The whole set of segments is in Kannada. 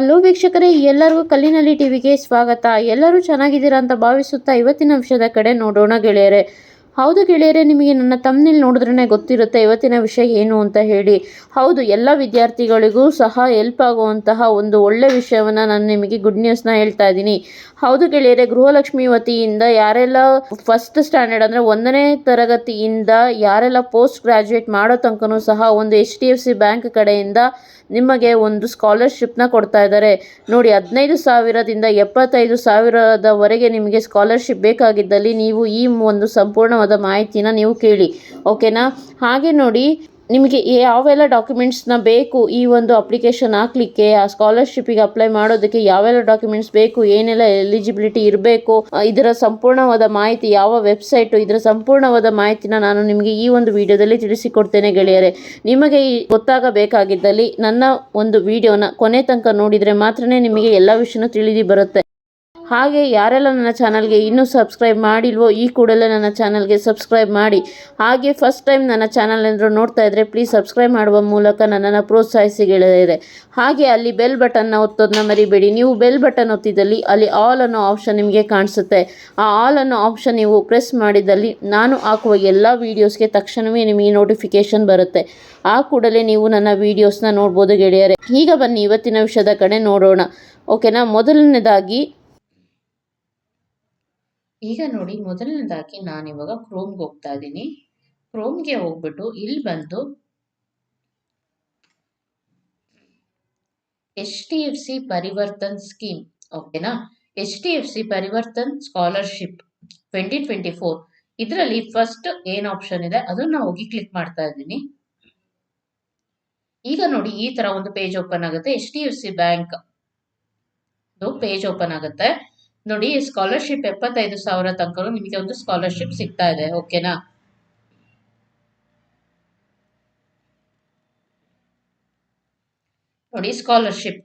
ಹಲೋ ವೀಕ್ಷಕರೇ, ಎಲ್ಲರಿಗೂ ಕಲ್ಲಿನಲ್ಲಿ ಟಿವಿಗೆ ಸ್ವಾಗತ. ಎಲ್ಲರೂ ಚೆನ್ನಾಗಿದ್ದೀರಾ ಅಂತ ಭಾವಿಸುತ್ತಾ ಇವತ್ತಿನ ವಿಷಯದ ಕಡೆ ನೋಡೋಣ ಗೆಳೆಯರೆ. ಹೌದು ಗೆಳೆಯರೆ, ನಿಮಗೆ ನನ್ನ ತಮ್ಮನೇಲಿ ನೋಡಿದ್ರೇ ಗೊತ್ತಿರುತ್ತೆ ಇವತ್ತಿನ ವಿಷಯ ಏನು ಅಂತ ಹೇಳಿ. ಹೌದು, ಎಲ್ಲ ವಿದ್ಯಾರ್ಥಿಗಳಿಗೂ ಸಹ ಹೆಲ್ಪ್ ಆಗುವಂತಹ ಒಂದು ಒಳ್ಳೆ ವಿಷಯವನ್ನು ನಾನು ನಿಮಗೆ ಗುಡ್ ನ್ಯೂಸ್ನ ಹೇಳ್ತಾ ಇದ್ದೀನಿ. ಹೌದು ಗೆಳೆಯರೆ, ಗೃಹಲಕ್ಷ್ಮಿ ವತಿಯಿಂದ ಯಾರೆಲ್ಲ ಫಸ್ಟ್ ಸ್ಟ್ಯಾಂಡರ್ಡ್ ಅಂದರೆ ಒಂದನೇ ತರಗತಿಯಿಂದ ಯಾರೆಲ್ಲ ಪೋಸ್ಟ್ ಗ್ರಾಜ್ಯುಯೇಟ್ ಮಾಡೋ ತನಕನೂ ಸಹ ಒಂದು H D F C bank ಕಡೆಯಿಂದ ನಿಮಗೆ ಒಂದು ಸ್ಕಾಲರ್ಶಿಪ್ನ ಕೊಡ್ತಾ ಇದ್ದಾರೆ. ನೋಡಿ, ಹದಿನೈದು ಸಾವಿರದಿಂದ ಎಪ್ಪತ್ತೈದು ಸಾವಿರದವರೆಗೆ ನಿಮಗೆ ಸ್ಕಾಲರ್ಶಿಪ್ ಬೇಕಾಗಿದ್ದಲ್ಲಿ ನೀವು ಈ ಒಂದು ಸಂಪೂರ್ಣವಾದ ಮಾಹಿತಿನ ನೀವು ಕೇಳಿ, ಓಕೆನಾ? ಹಾಗೆ ನೋಡಿ, ನಿಮಗೆ ಯಾವೆಲ್ಲ ಡಾಕ್ಯುಮೆಂಟ್ಸ್ನ ಬೇಕು ಈ ಒಂದು ಅಪ್ಲಿಕೇಶನ್ ಹಾಕ್ಲಿಕ್ಕೆ, ಆ ಸ್ಕಾಲರ್ಶಿಪ್ಪಿಗೆ ಅಪ್ಲೈ ಮಾಡೋದಕ್ಕೆ ಯಾವೆಲ್ಲ ಡಾಕ್ಯುಮೆಂಟ್ಸ್ ಬೇಕು, ಏನೆಲ್ಲ ಎಲಿಜಿಬಿಲಿಟಿ ಇರಬೇಕು ಇದರ ಸಂಪೂರ್ಣವಾದ ಮಾಹಿತಿ ಯಾವ ವೆಬ್ಸೈಟು ಇದರ ಸಂಪೂರ್ಣವಾದ ಮಾಹಿತಿನ ನಾನು ನಿಮಗೆ ಈ ಒಂದು ವಿಡಿಯೋದಲ್ಲಿ ತಿಳಿಸಿಕೊಡ್ತೇನೆ ಗೆಳೆಯರೆ. ನಿಮಗೆ ಗೊತ್ತಾಗಬೇಕಾಗಿದ್ದಲ್ಲಿ ನನ್ನ ಒಂದು ವಿಡಿಯೋನ ಕೊನೆ ತನಕ ನೋಡಿದರೆ ಮಾತ್ರನೇ ನಿಮಗೆ ಎಲ್ಲ ವಿಷಯನೂ ತಿಳಿದು ಬರುತ್ತೆ. ಹಾಗೆ ಯಾರೆಲ್ಲ ನನ್ನ ಚಾನಲ್ಗೆ ಇನ್ನೂ ಸಬ್ಸ್ಕ್ರೈಬ್ ಮಾಡಿಲ್ವೋ ಈ ಕೂಡಲೇ ನನ್ನ ಚಾನಲ್ಗೆ ಸಬ್ಸ್ಕ್ರೈಬ್ ಮಾಡಿ. ಹಾಗೆ ಫಸ್ಟ್ ಟೈಮ್ ನನ್ನ ಚಾನಲ್ ಏನಾದರೂ ನೋಡ್ತಾ ಇದ್ದರೆ ಪ್ಲೀಸ್ ಸಬ್ಸ್ಕ್ರೈಬ್ ಮಾಡುವ ಮೂಲಕ ನನ್ನನ್ನು ಪ್ರೋತ್ಸಾಹಿಸಿ ಗೆಳೆಯರೆ ಹಾಗೆ ಅಲ್ಲಿ ಬೆಲ್ ಬಟನ್ನ ಒತ್ತೋದನ್ನ ಮರಿಬೇಡಿ. ನೀವು ಬೆಲ್ ಬಟನ್ ಒತ್ತಿದಲ್ಲಿ ಅಲ್ಲಿ ಆಲ್ ಅನ್ನೋ ಆಪ್ಷನ್ ನಿಮಗೆ ಕಾಣಿಸುತ್ತೆ. ಆ ಆಲ್ ಅನ್ನೋ ಆಪ್ಷನ್ ನೀವು ಪ್ರೆಸ್ ಮಾಡಿದಲ್ಲಿ ನಾನು ಹಾಕುವ ಎಲ್ಲ ವೀಡಿಯೋಸ್ಗೆ ತಕ್ಷಣವೇ ನಿಮಗೆ ನೋಟಿಫಿಕೇಷನ್ ಬರುತ್ತೆ. ಆ ಕೂಡಲೇ ನೀವು ನನ್ನ ವೀಡಿಯೋಸ್ನ ನೋಡ್ಬೋದು ಗೆಳೆಯರೆ. ಈಗ ಬನ್ನಿ, ಇವತ್ತಿನ ವಿಷಯದ ಕಡೆ ನೋಡೋಣ. ಓಕೆನಾ ಮೊದಲನೇದಾಗಿ ಈಗ ನೋಡಿ ಮೊದಲನೇದಾಗಿ ನಾನು ಇವಾಗ ಕ್ರೋಮ್ಗೆ ಹೋಗ್ತಾ ಇದ್ದೀನಿ. ಕ್ರೋಮ್ಗೆ ಹೋಗ್ಬಿಟ್ಟು ಇಲ್ಲಿ ಬಂದು H D F C Parivartan scheme, ಓಕೆನಾ? H D F C Parivartan scholarship twenty twenty four ಇದರಲ್ಲಿ ಫಸ್ಟ್ ಏನ್ ಆಪ್ಷನ್ ಇದೆ? ಅದನ್ನ ಹೋಗಿ ಕ್ಲಿಕ್ ಮಾಡ್ತಾ ಇದ್ದೀನಿ. ಈಗ ನೋಡಿ ಈ ತರ ಒಂದು ಪೇಜ್ ಓಪನ್ ಆಗುತ್ತೆ. H D F C bank page open ಆಗುತ್ತೆ. ನೋಡಿ ಸ್ಕಾಲರ್ಶಿಪ್ ಎಪ್ಪತ್ತೈದು ಸಾವಿರ ತನಕ ನಿಮಗೆ ಒಂದು ಸ್ಕಾಲರ್ಶಿಪ್ ಸಿಗ್ತಾ ಇದೆ ಓಕೆನಾ ನೋಡಿ scholarship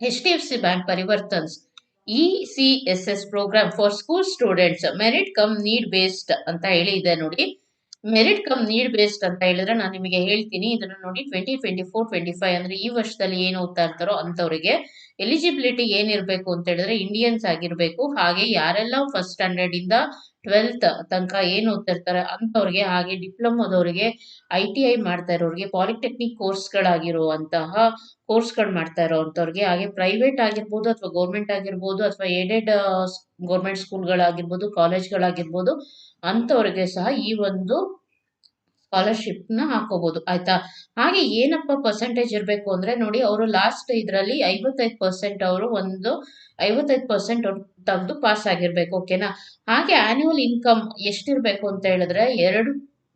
H D F C bank Parivartan's. E C S S program for school students merit cum need based ಅಂತ ಹೇಳಿ ಇದೆ ನೋಡಿ. ಮೆರಿಟ್ ಕಮ್ ನೀಡ್ ಬೇಸ್ಡ್ ಅಂತ ಹೇಳಿದ್ರೆ ನಾನು ನಿಮಗೆ ಹೇಳ್ತೀನಿ. ಇದನ್ನು ನೋಡಿ twenty twenty four twenty five ಅಂದ್ರೆ ಈ ವರ್ಷದಲ್ಲಿ ಏನು ಓದ್ತಾ ಇರ್ತಾರೋ ಅಂತವರಿಗೆ ಎಲಿಜಿಬಿಲಿಟಿ ಏನಿರಬೇಕು ಅಂತ ಹೇಳಿದ್ರೆ ಇಂಡಿಯನ್ಸ್ ಆಗಿರ್ಬೇಕು. ಹಾಗೆ ಯಾರೆಲ್ಲ ಫಸ್ಟ್ ಸ್ಟ್ಯಾಂಡರ್ಡ್ ಇಂದ ಟ್ವೆಲ್ತ್ ತನಕ ಏನು ಓದ್ತಿರ್ತಾರೆ ಅಂತವ್ರಿಗೆ ಹಾಗೆ ಡಿಪ್ಲೊಮೋದವರಿಗೆ ಐ ಟಿ ಐ ಮಾಡ್ತಾ ಇರೋರಿಗೆ ಪಾಲಿಟೆಕ್ನಿಕ್ ಕೋರ್ಸ್ಗಳಾಗಿರುವಂತಹ ಕೋರ್ಸ್ಗಳು ಮಾಡ್ತಾ ಇರೋವಂಥವ್ರಿಗೆ ಹಾಗೆ ಪ್ರೈವೇಟ್ ಆಗಿರ್ಬೋದು ಅಥವಾ ಗೌರ್ಮೆಂಟ್ ಆಗಿರ್ಬೋದು ಅಥವಾ ಏಡೆಡ್ ಗೌರ್ಮೆಂಟ್ ಸ್ಕೂಲ್ಗಳಾಗಿರ್ಬೋದು ಕಾಲೇಜ್ಗಳಾಗಿರ್ಬೋದು ಅಂಥವ್ರಿಗೆ ಸಹ ಈ ಒಂದು ಸ್ಕಾಲರ್ಶಿಪ್ನ ಹಾಕೋಬಹುದು ಆಯ್ತಾ? ಹಾಗೆ ಏನಪ್ಪ ಪರ್ಸೆಂಟೇಜ್ ಇರಬೇಕು ಅಂದ್ರೆ ನೋಡಿ ಅವರು ಲಾಸ್ಟ್ ಇದರಲ್ಲಿ ಐವತ್ತೈದು ಪರ್ಸೆಂಟ್ ಅವರು ಒಂದು ಐವತ್ತೈದು ಪರ್ಸೆಂಟ್ ತೆಗೆದು ಪಾಸ್ ಆಗಿರ್ಬೇಕು ಓಕೆನಾ ಹಾಗೆ ಆನ್ಯುವಲ್ ಇನ್ಕಮ್ ಎಷ್ಟಿರಬೇಕು ಅಂತ ಹೇಳಿದ್ರೆ ಎರಡು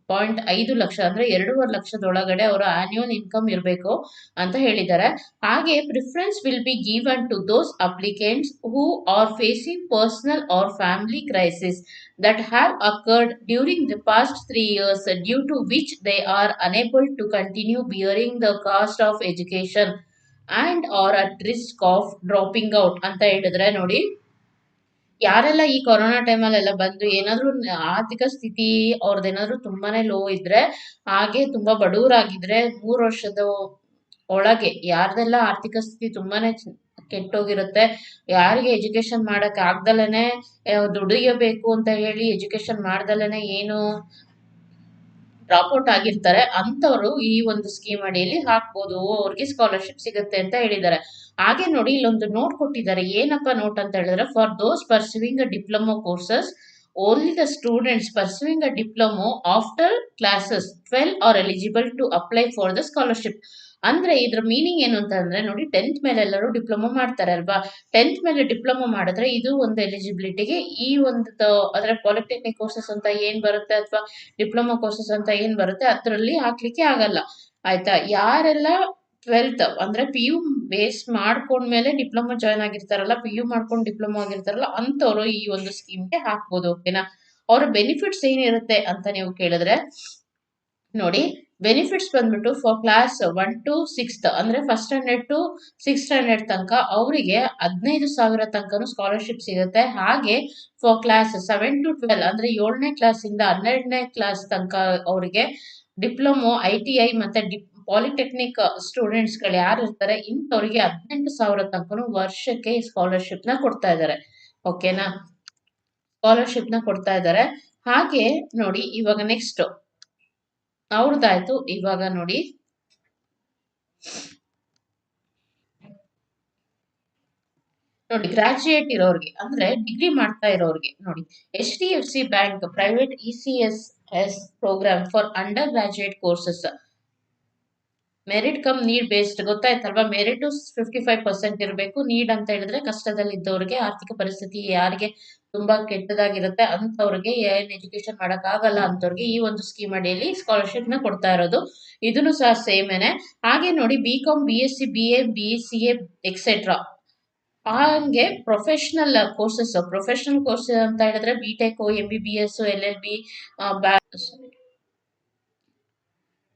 ಪಾಯಿಂಟ್ ಐದು ಲಕ್ಷ ಅಂದ್ರೆ ಎರಡೂವರೆ ಲಕ್ಷದೊಳಗಡೆ ಅವರ ಆನ್ಯೂಲ್ ಇನ್ಕಮ್ ಇರಬೇಕು ಅಂತ ಹೇಳಿದ್ದಾರೆ. ಹಾಗೆ preference will be given to those applicants who are facing personal or family crisis that have occurred during the past three years due to which they are unable to continue bearing the cost of education and are at risk of dropping out ಅಂತ ಹೇಳಿದ್ರೆ ನೋಡಿ. ಯಾರೆಲ್ಲ ಈ ಕೊರೋನಾ ಟೈಮಲ್ಲೆಲ್ಲ ಬಂದು ಏನಾದ್ರೂ ಆರ್ಥಿಕ ಸ್ಥಿತಿ ಅವ್ರದ್ದೇನಾದ್ರೂ ತುಂಬಾನೇ ಲೋ ಇದ್ರೆ, ಹಾಗೆ ತುಂಬಾ ಬಡವರಾಗಿದ್ರೆ ಮೂರು ವರ್ಷದ ಒಳಗೆ ಯಾರ್ದೆಲ್ಲ ಆರ್ಥಿಕ ಸ್ಥಿತಿ ತುಂಬಾನೇ ಕೆಟ್ಟೋಗಿರುತ್ತೆ, ಯಾರಿಗೆ ಎಜುಕೇಶನ್ ಮಾಡಕ್ ಆಗ್ದಲೇನೆ ದುಡಿಯಬೇಕು ಅಂತ ಹೇಳಿ ಎಜುಕೇಶನ್ ಮಾಡ್ದಲೇನೆ ಏನು ಡ್ರಾಪ್ ಔಟ್ ಆಗಿರ್ತಾರೆ ಅಂತವರು ಈ ಒಂದು ಸ್ಕೀಮ್ ಅಡಿಯಲ್ಲಿ ಹಾಕ್ಬೋದು, ಅವ್ರಿಗೆ ಸ್ಕಾಲರ್ಶಿಪ್ ಸಿಗುತ್ತೆ ಅಂತ ಹೇಳಿದ್ದಾರೆ. ಹಾಗೆ ನೋಡಿ ಇಲ್ಲೊಂದು ನೋಟ್ ಕೊಟ್ಟಿದ್ದಾರೆ, ಏನಪ್ಪ ನೋಟ್ ಅಂತ ಹೇಳಿದ್ರೆ for those pursuing a diploma courses only the students pursuing a diploma after classes twelve are eligible to apply for the scholarship ಅಂದ್ರೆ ಇದ್ರ ಮೀನಿಂಗ್ ಏನು ಅಂತ ಅಂದ್ರೆ ನೋಡಿ ಟೆಂತ್ ಮೇಲೆ ಎಲ್ಲರೂ ಡಿಪ್ಲೊಮೊ ಮಾಡ್ತಾರೆ ಅಲ್ವಾ ಟೆಂತ್ ಮೇಲೆ ಡಿಪ್ಲೊಮೊ ಮಾಡಿದ್ರೆ ಇದು ಒಂದು ಎಲಿಜಿಬಿಲಿಟಿಗೆ ಈ ಒಂದು ಅಂದ್ರೆ ಪಾಲಿಟೆಕ್ನಿಕ್ ಕೋರ್ಸಸ್ ಅಂತ ಏನ್ ಬರುತ್ತೆ ಅಥವಾ ಡಿಪ್ಲೊಮಾ ಕೋರ್ಸಸ್ ಅಂತ ಏನ್ ಬರುತ್ತೆ ಅದರಲ್ಲಿ ಹಾಕ್ಲಿಕ್ಕೆ ಆಗಲ್ಲ. ಆಯ್ತಾ? ಯಾರೆಲ್ಲ ಟ್ವೆಲ್ತ್ ಅಂದ್ರೆ ಪಿ ಯು ಬೇಸ್ ಮಾಡ್ಕೊಂಡ್ಮೇಲೆ ಡಿಪ್ಲೊಮೊ ಜಾಯ್ನ್ ಆಗಿರ್ತಾರಲ್ಲ ಪಿ ಯು ಮಾಡ್ಕೊಂಡು ಡಿಪ್ಲೊಮಾ ಆಗಿರ್ತಾರಲ್ಲ ಅಂತವ್ರು ಈ ಒಂದು ಸ್ಕೀಮ್ಗೆ ಹಾಕ್ಬೋದು ಓಕೆನಾ ಅವ್ರ ಬೆನಿಫಿಟ್ಸ್ ಏನಿರುತ್ತೆ ಅಂತ ನೀವು ಕೇಳಿದ್ರೆ, ನೋಡಿ ಬೆನಿಫಿಟ್ಸ್ ಬಂದ್ಬಿಟ್ಟು for class one to sixth ಅಂದ್ರೆ first standard to six standard ತನಕ ಅವರಿಗೆ ಹದಿನೈದು ಸಾವಿರ ತನಕನೂ ಸ್ಕಾಲರ್ಶಿಪ್ ಸಿಗುತ್ತೆ. ಹಾಗೆ for class seven to twelve ಅಂದ್ರೆ ಏಳನೇ ಕ್ಲಾಸ್ ಇಂದ ಹನ್ನೆರಡನೇ ಕ್ಲಾಸ್ ತನಕ ಅವರಿಗೆ ಡಿಪ್ಲೊಮೊ ಐ ಟಿ ಐ ಮತ್ತೆ ಪಾಲಿಟೆಕ್ನಿಕ್ ಸ್ಟೂಡೆಂಟ್ಸ್ಗಳು ಯಾರು ಇರ್ತಾರೆ, ಇಂಥವ್ರಿಗೆ ಹದಿನೆಂಟು ಸಾವಿರ ತನಕನೂ ವರ್ಷಕ್ಕೆ ಸ್ಕಾಲರ್ಶಿಪ್ನ ಕೊಡ್ತಾ ಇದ್ದಾರೆ. ಓಕೆನಾ ಸ್ಕಾಲರ್ಶಿಪ್ನ ಕೊಡ್ತಾ ಇದ್ದಾರೆ. ಹಾಗೆ ನೋಡಿ ಇವಾಗ ನೆಕ್ಸ್ಟ್ ಅವ್ರದ್ದಾಯ್ತು ಇವಾಗ ನೋಡಿ. ನೋಡಿ ಗ್ರಾಜುಯೇಟ್ ಇರೋರಿಗೆ, ಅಂದ್ರೆ ಡಿಗ್ರಿ ಮಾಡ್ತಾ ಇರೋರಿಗೆ, ನೋಡಿ. H D F C bank private E C S S program for under graduate courses merit cum need based ಗೊತ್ತಾಯ್ತಲ್ವಾ? Merit fifty five percent ಇರಬೇಕು. ನೀಡ್ ಅಂತ ಹೇಳಿದ್ರೆ ಕಷ್ಟದಲ್ಲಿ ಇದ್ದವ್ರಿಗೆ ಆರ್ಥಿಕ ಪರಿಸ್ಥಿತಿ ಯಾರಿಗೆ ತುಂಬಾ ಕೆಟ್ಟದಾಗಿರುತ್ತೆ ಅಂತವ್ರಿಗೆ ಏನ್ ಎಜುಕೇಶನ್ ಮಾಡಕ್ ಆಗಲ್ಲ ಅಂತವ್ರಿಗೆ ಈ ಒಂದು ಸ್ಕೀಮ್ ಅಡಿಯಲ್ಲಿ ಸ್ಕಾಲರ್ಶಿಪ್ನ ಕೊಡ್ತಾ ಇರೋದು. ಇದನ್ನು ಸಹ ಸೇಮೇನೆ ಹಾಗೆ ನೋಡಿ B com B S C B A B C A etcetera ಹಂಗೆ ಪ್ರೊಫೆಷನಲ್ ಕೋರ್ಸಸ್ ಪ್ರೊಫೆಷನಲ್ ಕೋರ್ಸ್ ಅಂತ ಹೇಳಿದ್ರೆ B tech M B B S L L B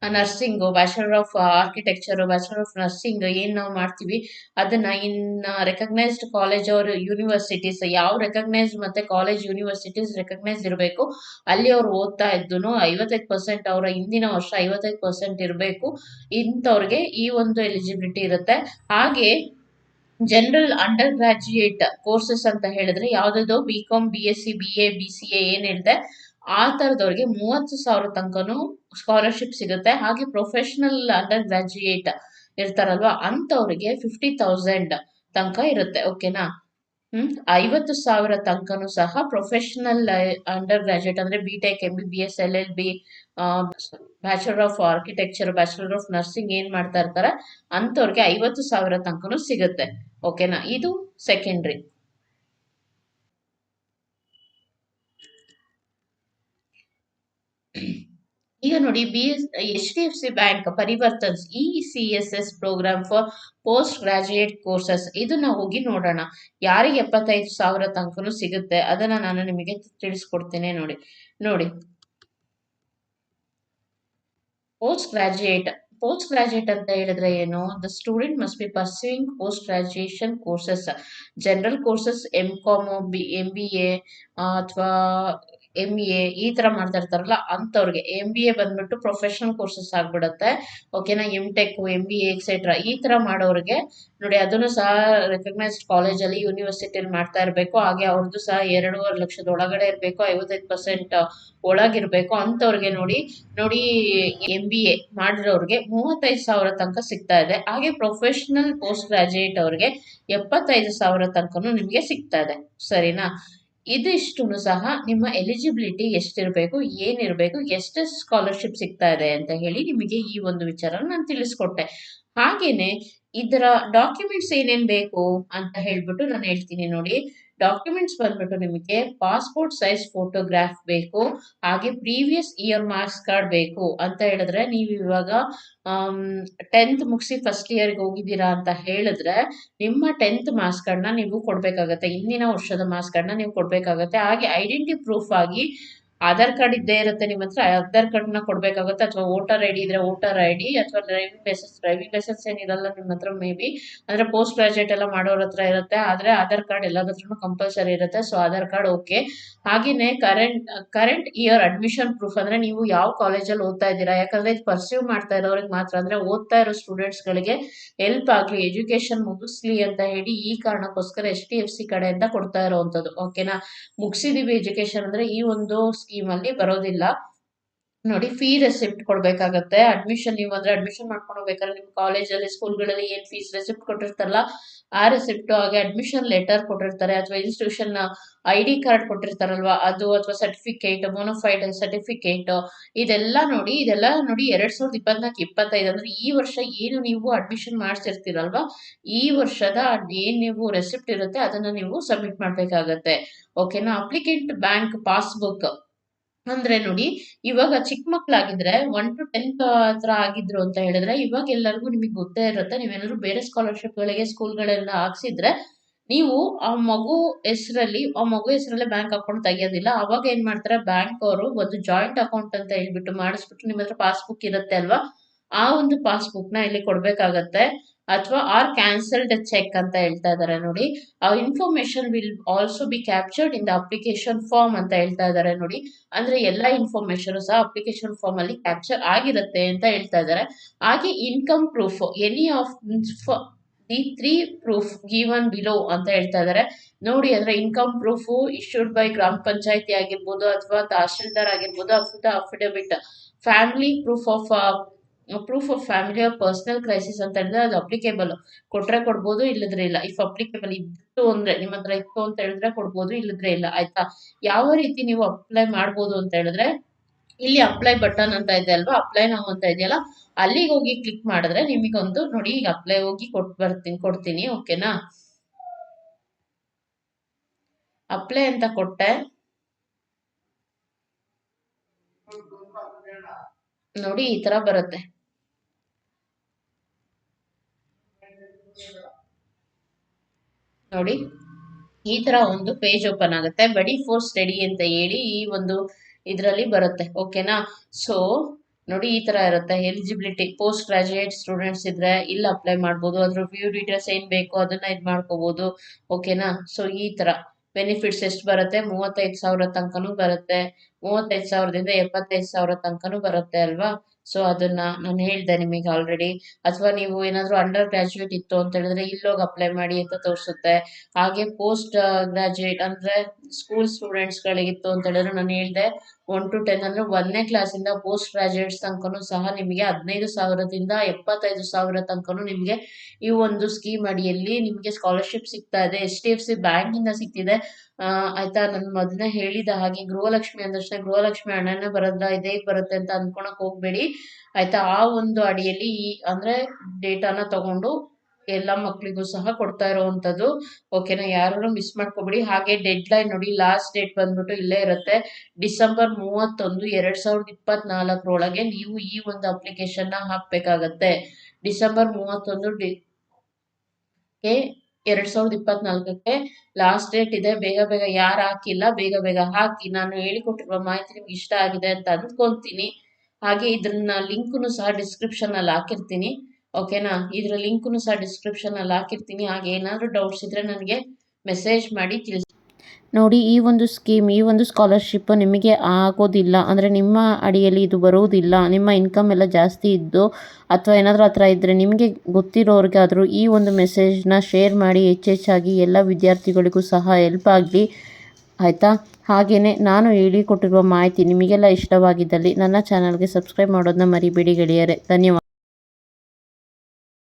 nursing bachelor of architecture bachelor of nursing ಏನ್ ನಾವು ಮಾಡ್ತೀವಿ, ಅದನ್ನ ಇನ್ ರೆಕಗ್ನೈಸ್ಡ್ ಕಾಲೇಜ್ ಅವ್ರ ಯೂನಿವರ್ಸಿಟೀಸ್ ಯಾವ ರೆಕಗ್ನೈಸ್ಡ್ ಮತ್ತೆ ಕಾಲೇಜ್ ಯೂನಿವರ್ಸಿಟೀಸ್ ರೆಕಗ್ನೈಸ್ ಇರಬೇಕು, ಅಲ್ಲಿ ಅವ್ರು ಓದ್ತಾ ಇದ್ದು ಐವತ್ತೈದು ಪರ್ಸೆಂಟ್ ಅವರ ಹಿಂದಿನ ವರ್ಷ ಐವತ್ತೈದು ಪರ್ಸೆಂಟ್ ಇರಬೇಕು, ಇಂಥವ್ರಿಗೆ ಈ ಒಂದು ಎಲಿಜಿಬಿಲಿಟಿ ಇರುತ್ತೆ. ಹಾಗೆ ಜನರಲ್ ಅಂಡರ್ ಗ್ರಾಜುಯೇಟ್ ಕೋರ್ಸಸ್ ಅಂತ ಹೇಳಿದ್ರೆ ಯಾವ್ದಾದ್ರು B com B S C B A B C A ಹೇಳಿದೆ ಆ ಥರದವ್ರಿಗೆ ಮೂವತ್ತು ಸಾವಿರ ತನಕನೂ ಸ್ಕಾಲರ್ಶಿಪ್ ಸಿಗುತ್ತೆ. ಹಾಗೆ ಪ್ರೊಫೆಷನಲ್ ಅಂಡರ್ ಗ್ರಾಜುಯೇಟ್ ಇರ್ತಾರಲ್ವಾ, ಅಂಥವ್ರಿಗೆ ಫಿಫ್ಟಿ ತೌಸಂಡ್ ತನಕ ಇರುತ್ತೆ ಓಕೆನಾ ಹ್ಮ್, ಐವತ್ತು ಸಾವಿರ ತನಕನೂ ಸಹ ಪ್ರೊಫೆಷನಲ್ ಅಂಡರ್ ಗ್ರಾಜುಯೇಟ್ ಅಂದ್ರೆ B tech M B B S L L B bachelor of architecture bachelor of nursing ಏನ್ ಮಾಡ್ತಾ ಇರ್ತಾರೆ, ಅಂಥವ್ರಿಗೆ ಐವತ್ತು ಸಾವಿರ ತನಕನೂ ಸಿಗುತ್ತೆ ಓಕೆನಾ ಇದು ಸೆಕೆಂಡ್ರಿ ಈಗ ನೋಡಿ B S H D F C bank Parivartan's E C S S program for post graduate courses ಇದನ್ನ ಹೋಗಿ ನೋಡೋಣ. ಯಾರಿಗೆ ಎಪ್ಪತ್ತೈದು ಸಾವಿರ ತನಕನೂ ಸಿಗುತ್ತೆ, ಅದನ್ನ ನಾನು ನಿಮಗೆ ತಿಳಿಸ್ಕೊಡ್ತೇನೆ ನೋಡಿ. ನೋಡಿ. ಪೋಸ್ಟ್ ಗ್ರಾಜುಯೇಟ್ ಪೋಸ್ಟ್ ಗ್ರಾಜುಯೇಟ್ ಅಂತ ಹೇಳಿದ್ರೆ ಏನು? The student must be pursuing post graduation courses general courses M com B M B A ಅಥವಾ ಎಂ ಎ ಈ ತರ ಮಾಡ್ತಾ ಇರ್ತಾರಲ್ಲ ಅಂತವ್ರಿಗೆ. ಎಂ ಬಿ ಎ ಬಂದ್ಬಿಟ್ಟು ಪ್ರೊಫೆಷನಲ್ ಕೋರ್ಸಸ್ ಆಗ್ಬಿಡತ್ತೆ. ಓಕೆನಾ M tech M B A etcetera ಈ ತರ ಮಾಡೋರಿಗೆ ನೋಡಿ ಅದನ್ನು ಸಹ ರೆಕಗ್ನೈಸ್ಡ್ ಕಾಲೇಜಲ್ಲಿ ಯೂನಿವರ್ಸಿಟಿಯಲ್ಲಿ ಮಾಡ್ತಾ ಇರಬೇಕು. ಹಾಗೆ ಅವ್ರದ್ದು ಸಹ ಎರಡೂವರೆ ಲಕ್ಷದ ಒಳಗಡೆ ಇರಬೇಕು, ಐವತ್ತೈದು ಪರ್ಸೆಂಟ್ ಒಳಗಿರ್ಬೇಕು ಅಂತವ್ರಿಗೆ ನೋಡಿ ನೋಡಿ ಎಂ ಬಿ ಎ ಮಾಡಿರೋರಿಗೆ ಮೂವತ್ತೈದು ಸಾವಿರ ತನಕ ಸಿಗ್ತಾ ಇದೆ. ಹಾಗೆ ಪ್ರೊಫೆಷನಲ್ ಪೋಸ್ಟ್ ಗ್ರಾಜುಯೇಟ್ ಅವ್ರಿಗೆ ಎಪ್ಪತ್ತೈದು ಸಾವಿರ ತನಕನೂ ನಿಮಗೆ ಸಿಗ್ತಾ ಇದೆ. ಸರಿನಾ? ಇದಿಷ್ಟು ಸಹ ನಿಮ್ಮ ಎಲಿಜಿಬಿಲಿಟಿ ಎಷ್ಟಿರಬೇಕು, ಏನಿರಬೇಕು, ಎಷ್ಟು ಸ್ಕಾಲರ್ಶಿಪ್ ಸಿಗ್ತಾ ಇದೆ ಅಂತ ಹೇಳಿ ನಿಮಗೆ ಈ ಒಂದು ವಿಚಾರ ನಾನು ತಿಳಿಸ್ಕೊಟ್ಟೆ. ಹಾಗೇನೆ ಇದರ ಡಾಕ್ಯುಮೆಂಟ್ಸ್ ಏನೇನ್ ಬೇಕು ಅಂತ ಹೇಳ್ಬಿಟ್ಟು ನಾನು ಹೇಳ್ತೀನಿ ನೋಡಿ. ಡಾಕ್ಯುಮೆಂಟ್ಸ್ ಬಂದ್ಬಿಟ್ಟು ನಿಮಗೆ ಪಾಸ್ಪೋರ್ಟ್ ಸೈಜ್ ಫೋಟೋಗ್ರಾಫ್ ಬೇಕು, ಹಾಗೆ ಪ್ರೀವಿಯಸ್ ಇಯರ್ ಮಾರ್ಕ್ಸ್ ಕಾರ್ಡ್ ಬೇಕು ಅಂತ ಹೇಳಿದ್ರೆ ನೀವು ಇವಾಗ ಟೆಂತ್ ಮುಗಿಸಿ ಫಸ್ಟ್ ಇಯರ್ಗೆ ಹೋಗಿದ್ದೀರಾ ಅಂತ ಹೇಳಿದ್ರೆ ನಿಮ್ಮ ಟೆಂತ್ ಮಾರ್ಕ್ಸ್ ಕಾರ್ಡ್ನ ನೀವು ಕೊಡ್ಬೇಕಾಗತ್ತೆ. ಹಿಂದಿನ ವರ್ಷದ ಮಾರ್ಕ್ಸ್ ಕಾರ್ಡ್ನ ನೀವು ಕೊಡ್ಬೇಕಾಗತ್ತೆ. ಹಾಗೆ ಐಡೆಂಟಿ ಪ್ರೂಫ್ ಆಗಿ ಆಧಾರ್ ಕಾರ್ಡ್ ಇದ್ದೇ ಇರುತ್ತೆ ನಿಮ್ಮ ಹತ್ರ, ಆಧಾರ್ ಕಾರ್ಡ್ನ ಕೊಡ್ಬೇಕಾಗುತ್ತೆ, ಅಥವಾ ವೋಟರ್ ಐ ಡಿ ಇದ್ರೆ ವೋಟರ್ ಐ ಡಿ ಅಥವಾ ಡ್ರೈವಿಂಗ್ ಲೈಸೆನ್ಸ್ ಡ್ರೈವಿಂಗ್ ಲೈಸೆನ್ಸ್ ಏನಿರಲ್ಲ ನಿಮ್ಮ ಹತ್ರ ಮೇ ಬಿ ಅಂದ್ರೆ ಪೋಸ್ಟ್ ಗ್ರಾಜುಯೇಟ್ ಎಲ್ಲ ಮಾಡೋರ ಹತ್ರ ಇರುತ್ತೆ, ಆದ್ರೆ ಆಧಾರ್ ಕಾರ್ಡ್ ಎಲ್ಲರ ಕಂಪಲ್ಸರಿ ಇರುತ್ತೆ ಸೊ ಆಧಾರ್ ಕಾರ್ಡ್ ಓಕೆ ಹಾಗೇನೆ current current year admission proof ಅಂದ್ರೆ ನೀವು ಯಾವ ಕಾಲೇಜಲ್ಲಿ ಓದ್ತಾ ಇದ್ದೀರಾ, ಯಾಕಂದ್ರೆ ಇದು ಪರ್ಸ್ಯೂ ಮಾಡ್ತಾ ಇರೋರಿಗೆ ಮಾತ್ರ, ಅಂದ್ರೆ ಓದ್ತಾ ಇರೋ ಸ್ಟೂಡೆಂಟ್ಸ್ ಗಳಿಗೆ ಹೆಲ್ಪ್ ಆಗ್ಲಿ ಎಜುಕೇಶನ್ ಮುಗಿಸ್ಲಿ ಅಂತ ಹೇಳಿ ಈ ಕಾರಣಕ್ಕೋಸ್ಕರ ಎಚ್ ಡಿ ಎಫ್ ಸಿ ಕಡೆಯಿಂದ ಕೊಡ್ತಾ ಇರೋವಂಥದ್ದು ಓಕೆನಾ ಮುಗಿಸಿದೀವಿ ಎಜುಕೇಶನ್ ಅಂದ್ರೆ ಈ ಒಂದು ಸ್ಕೀಮ್ ಅಲ್ಲಿ ಬರೋದಿಲ್ಲ. ನೋಡಿ ಫೀ ರೆಸಿಪ್ಟ್ ಕೊಡ್ಬೇಕಾಗತ್ತೆ. ಅಡ್ಮಿಷನ್ ನೀವು ಅಂದ್ರೆ ಅಡ್ಮಿಷನ್ ಮಾಡ್ಕೊಂಡು ಹೋಗ್ಬೇಕಾದ್ರೆ ನಿಮ್ಮ ಕಾಲೇಜಲ್ಲಿ ಸ್ಕೂಲ್ಗಳಲ್ಲಿ ಏನ್ ಫೀಸ್ ರೆಸಿಪ್ಟ್ ಕೊಟ್ಟಿರ್ತಾರಲ್ಲ, ಆ ರೆಸಿಪ್ಟ್ ಹಾಗೆ ಅಡ್ಮಿಷನ್ ಲೆಟರ್ ಕೊಟ್ಟಿರ್ತಾರೆ ಅಥವಾ ಇನ್ಸ್ಟಿಟ್ಯೂಷನ್ ಐ ಡಿ ಕಾರ್ಡ್ ಕೊಟ್ಟಿರ್ತಾರಲ್ವಾ, ಅದು ಅಥವಾ ಸರ್ಟಿಫಿಕೇಟ್ ಮೊನೋಫೈಡ್ ಸರ್ಟಿಫಿಕೇಟ್ ಇದೆಲ್ಲ ನೋಡಿ ಇದೆಲ್ಲ ನೋಡಿ ಎರಡ್ ಸಾವಿರದ ಇಪ್ಪತ್ನಾಲ್ಕು, ಇಪ್ಪತ್ತೈದು ಅಂದ್ರೆ ಈ ವರ್ಷ ಏನು ನೀವು ಅಡ್ಮಿಷನ್ ಮಾಡಿಸಿರ್ತೀರಲ್ವಾ, ಈ ವರ್ಷದ ಏನ್ ನೀವು ರೆಸಿಪ್ಟ್ ಇರುತ್ತೆ ಅದನ್ನ ನೀವು ಸಬ್ಮಿಟ್ ಮಾಡ್ಬೇಕಾಗತ್ತೆ. ಓಕೆನಾ ಅಪ್ಲಿಕೆಂಟ್ ಬ್ಯಾಂಕ್ ಪಾಸ್ಬುಕ್ ಅಂದ್ರೆ ನೋಡಿ, ಇವಾಗ ಚಿಕ್ಕ ಮಕ್ಳಾಗಿದ್ರೆ ಒನ್ ಟು ಟೆಂತ್ ಹತ್ರ ಆಗಿದ್ರು ಅಂತ ಹೇಳಿದ್ರೆ, ಇವಾಗ ಎಲ್ಲರಿಗೂ ನಿಮಗೆ ಗೊತ್ತೇ ಇರುತ್ತೆ. ನೀವೇನಾದ್ರು ಬೇರೆ ಸ್ಕಾಲರ್ಶಿಪ್ ಗಳಿಗೆ ಸ್ಕೂಲ್ಗಳೆಲ್ಲ ಹಾಕ್ಸಿದ್ರೆ, ನೀವು ಆ ಮಗು ಹೆಸರಲ್ಲಿ, ಆ ಮಗು ಹೆಸರಲ್ಲೇ ಬ್ಯಾಂಕ್ ಅಕೌಂಟ್ ತೆಗಿಯೋದಿಲ್ಲ. ಅವಾಗ ಏನ್ ಮಾಡ್ತಾರೆ ಬ್ಯಾಂಕ್ ಅವರು ಒಂದು ಜಾಯಿಂಟ್ ಅಕೌಂಟ್ ಅಂತ ಹೇಳ್ಬಿಟ್ಟು ಮಾಡಿಸ್ಬಿಟ್ಟು ನಿಮ್ಮ ಹತ್ರ ಪಾಸ್ಬುಕ್ ಇರುತ್ತೆ ಅಲ್ವಾ? ಆ ಒಂದು ಪಾಸ್ಬುಕ್ನ ಇಲ್ಲಿ ಕೊಡ್ಬೇಕಾಗತ್ತೆ. ಅಥವಾ ಆರ್ ಕ್ಯಾನ್ಸಲ್ಡ್ ಚೆಕ್ ಅಂತ ಹೇಳ್ತಾ ಇದ್ದಾರೆ ನೋಡಿ. ಆ information will also be captured in the application form ಅಂತ ಹೇಳ್ತಾ ಇದ್ದಾರೆ ನೋಡಿ. ಅಂದ್ರೆ ಎಲ್ಲ ಇನ್ಫಾರ್ಮೇಶನ್ ಸಹ ಅಪ್ಲಿಕೇಶನ್ ಫಾರ್ಮ್ ಅಲ್ಲಿ ಕ್ಯಾಪ್ಚರ್ ಆಗಿರುತ್ತೆ ಅಂತ ಹೇಳ್ತಾ ಇದ್ದಾರೆ ಹಾಗೆ income proof any of the three proof given below ಅಂತ ಹೇಳ್ತಾ ಇದ್ದಾರೆ ನೋಡಿ ಅಂದ್ರೆ ಇನ್ಕಮ್ ಪ್ರೂಫ್ ಇಶ್ಯೂಡ್ ಬೈ ಗ್ರಾಮ ಪಂಚಾಯತಿ ಆಗಿರ್ಬೋದು ಅಥವಾ ತಹಶೀಲ್ದಾರ್ ಆಗಿರ್ಬೋದು ಅಥವಾ affidavit family proof of proof of family of personal crisis ಅಂತ ಹೇಳಿದ್ರೆ ಅದು ಅಪ್ಲಿಕೇಬಲ್ ಕೊಟ್ರೆ ಕೊಡ್ಬೋದು, ಇಲ್ಲದ್ರೆ ಇಲ್ಲ. ಇಫ್ ಅಪ್ಲಿಕೇಬಲ್ ಇತ್ತು ಅಂದ್ರೆ ನಿಮ್ಮ ಹತ್ರ ಇತ್ತು ಅಂತ ಹೇಳಿದ್ರೆ ಕೊಡ್ಬೋದು, ಇಲ್ಲದ್ರೆ ಇಲ್ಲ. ಆಯ್ತಾ? ಯಾವ ರೀತಿ ನೀವು ಅಪ್ಲೈ ಮಾಡ್ಬೋದು ಅಂತ ಹೇಳಿದ್ರೆ, ಇಲ್ಲಿ ಅಪ್ಲೈ ಬಟನ್ ಅಂತ ಇದೆ ಅಲ್ವಾ? ಅಪ್ಲೈ ನಾವು ಅಂತ ಇದೆಯಲ್ಲ? ಅಲ್ಲಿಗೆ ಹೋಗಿ ಕ್ಲಿಕ್ ಮಾಡಿದ್ರೆ ನಿಮಗೊಂದು ನೋಡಿ, ಈಗ ಅಪ್ಲೈ ಹೋಗಿ ಕೊಟ್ ಬರ್ತೀನಿ, ಕೊಡ್ತೀನಿ ಓಕೆನಾ ಅಪ್ಲೈ ಅಂತ ಕೊಟ್ಟೆ. ನೋಡಿ, ಈ ತರ ಬರುತ್ತೆ. ನೋಡಿ, ಈ ತರ ಒಂದು ಪೇಜ್ ಓಪನ್ ಆಗುತ್ತೆ. ಬಡಿ ಫೋರ್ ಸ್ಟಡಿ ಅಂತ ಹೇಳಿ ಈ ಒಂದು ಇದರಲ್ಲಿ ಬರುತ್ತೆ. ಓಕೆನಾ ಸೊ ನೋಡಿ ಈ ತರ ಇರುತ್ತೆ. ಎಲಿಜಿಬಿಲಿಟಿ ಪೋಸ್ಟ್ ಗ್ರಾಜುಯೇಟ್ ಸ್ಟೂಡೆಂಟ್ಸ್ ಇದ್ರೆ ಇಲ್ಲಿ ಅಪ್ಲೈ ಮಾಡ್ಬೋದು. ಅದ್ರ ವ್ಯೂ ಡೀಟೇಲ್ಸ್ ಏನ್ ಬೇಕು ಅದನ್ನ ಇದ್ ಮಾಡ್ಕೋಬಹುದು ಓಕೆನಾ ಸೊ ಈ ತರ. ಬೆನಿಫಿಟ್ಸ್ ಎಷ್ಟು ಬರುತ್ತೆ? ಮೂವತ್ತೈದು ಸಾವಿರ ತನಕನೂ ಬರುತ್ತೆ. ಮೂವತ್ತೈದು ಸಾವಿರದಿಂದ ಎಪ್ಪತ್ತೈದು ಸಾವಿರ ತನಕನೂ ಬರುತ್ತೆ ಅಲ್ವಾ? ಸೊ ಅದನ್ನ ನಾನು ಹೇಳ್ದೆ ನಿಮಗೆ ಆಲ್ರೆಡಿ ಅಥವಾ ನೀವು ಏನಾದರೂ ಅಂಡರ್ ಗ್ರಾಜುಯೇಟ್ ಇತ್ತು ಅಂತ ಹೇಳಿದ್ರೆ ಇಲ್ಲೋಗಿ ಅಪ್ಲೈ ಮಾಡಿ ಅಂತ ತೋರಿಸುತ್ತೆ. ಹಾಗೆ ಪೋಸ್ಟ್ ಗ್ರಾಜುಯೇಟ್ ಅಂದ್ರೆ ಸ್ಕೂಲ್ ಸ್ಟೂಡೆಂಟ್ಸ್ ಗಳಿಗಿತ್ತು ಅಂತ ಹೇಳಿದ್ರೆ ನಾನು ಹೇಳ್ದೆ ಒನ್ ಟು ಟೆನ್ ಅಂದ್ರೆ ಒಂದನೇ ಕ್ಲಾಸಿಂದ ಪೋಸ್ಟ್ ಗ್ರಾಜುಯೇಟ್ಸ್ ತನಕನೂ ಸಹ ನಿಮಗೆ ಹದಿನೈದು ಸಾವಿರದಿಂದ ಎಪ್ಪತ್ತೈದು ಸಾವಿರ ತನಕನೂ ನಿಮಗೆ ಈ ಒಂದು ಸ್ಕೀಮ್ ಅಡಿಯಲ್ಲಿ ನಿಮಗೆ ಸ್ಕಾಲರ್ಶಿಪ್ ಸಿಗ್ತಾ ಇದೆ. ಎಚ್ ಡಿ ಎಫ್ ಸಿ ಬ್ಯಾಂಕಿಂದ ಸಿಗ್ತಿದೆ ಆಯ್ತಾ? ನಾನು ಮೊದಲೇ ಹೇಳಿದ ಹಾಗೆ ಗೃಹಲಕ್ಷ್ಮಿ ಅಂದ ತಕ್ಷಣ ಗೃಹಲಕ್ಷ್ಮಿ ಹಣನೇ ಬರೋದ್ರ ಇದೇ ಬರುತ್ತೆ ಅಂತ ಅನ್ಕೊಳಕ್ ಹೋಗ್ಬೇಡಿ. ಆಯ್ತಾ? ಆ ಒಂದು ಅಡಿಯಲ್ಲಿ ಈ ಅಂದ್ರೆ ಡೇಟಾನ ತಗೊಂಡು ಎಲ್ಲ ಮಕ್ಕಳಿಗೂ ಸಹ ಕೊಡ್ತಾ ಇರುವಂತದ್ದು. ಓಕೆನಾ ಯಾರು ಮಿಸ್ ಮಾಡ್ಕೋಬೇಡಿ. ಹಾಗೆ ಡೆಡ್ ಲೈನ್ ನೋಡಿ ಲಾಸ್ಟ್ ಡೇಟ್ ಬಂದ್ಬಿಟ್ಟು ಇಲ್ಲೇ ಇರುತ್ತೆ. ಡಿಸೆಂಬರ್ ಮೂವತ್ತೊಂದು, ಎರಡ್ ಸಾವಿರದ ಇಪ್ಪತ್ನಾಲ್ಕರೊಳಗೆ ನೀವು ಈ ಒಂದು ಅಪ್ಲಿಕೇಶನ್ನ ಹಾಕ್ಬೇಕಾಗತ್ತೆ. ಡಿಸೆಂಬರ್ ಮೂವತ್ತೊಂದು ಡಿ ಎರಡ್ ಸಾವಿರದ ಇಪ್ಪತ್ನಾಲ್ಕಕ್ಕೆ ಲಾಸ್ಟ್ ಡೇಟ್ ಇದೆ. ಬೇಗ ಬೇಗ ಯಾರು ಹಾಕಿಲ್ಲ, ಬೇಗ ಬೇಗ ಹಾಕಿ. ನಾನು ಹೇಳಿಕೊಟ್ಟಿರುವ ಮಾಹಿತಿ ನಿಮ್ಗೆ ಇಷ್ಟ ಆಗಿದೆ ಅಂತ ಅನ್ಕೊಂತೀನಿ ಹಾಗೆ ಇದ್ರನ್ನ ಲಿಂಕ್ನು ಸಹ ಡಿಸ್ಕ್ರಿಪ್ಷನ್ ಅಲ್ಲಿ ಹಾಕಿರ್ತೀನಿ. ಓಕೆನಾ ಇದ್ರ ಲಿಂಕ್ನು ಸಹ ಡಿಸ್ಕ್ರಿಪ್ಷನ್ ಅಲ್ಲಿ ಹಾಕಿರ್ತೀನಿ. ಹಾಗೆ ಏನಾದರೂ ಡೌಟ್ಸ್ ಇದ್ರೆ ನನಗೆ ಮೆಸೇಜ್ ಮಾಡಿ ತಿಳಿಸಿ. ನೋಡಿ, ಈ ಒಂದು ಸ್ಕೀಮ್ ಈ ಒಂದು ಸ್ಕಾಲರ್ಶಿಪ್ ನಿಮಗೆ ಆಗೋದಿಲ್ಲ. ಅಂದರೆ ನಿಮ್ಮ ಅಡಿಯಲ್ಲಿ ಇದು ಬರುವುದಿಲ್ಲ. ನಿಮ್ಮ ಇನ್ಕಮ್ ಎಲ್ಲ ಜಾಸ್ತಿ ಇದ್ದು ಅಥವಾ ಏನಾದರೂ ಆ ಥರ ಇದ್ದರೆ ನಿಮಗೆ ಗೊತ್ತಿರೋರಿಗಾದರೂ ಈ ಒಂದು ಮೆಸೇಜ್ನ ಶೇರ್ ಮಾಡಿ, ಹೆಚ್ಚೆಚ್ಚಾಗಿ ಎಲ್ಲ ವಿದ್ಯಾರ್ಥಿಗಳಿಗೂ ಸಹ ಹೆಲ್ಪ್ ಆಗಲಿ. ಆಯಿತಾ? ಹಾಗೆಯೇ ನಾನು ಹೇಳಿಕೊಟ್ಟಿರುವ ಮಾಹಿತಿ ನಿಮಗೆಲ್ಲ ಇಷ್ಟವಾಗಿದ್ದಲ್ಲಿ ನನ್ನ ಚಾನಲ್ಗೆ ಸಬ್ಸ್ಕ್ರೈಬ್ ಮಾಡೋದನ್ನ ಮರಿಬೇಡಿ ಗೆಳೆಯರೆ. ಧನ್ಯವಾದ.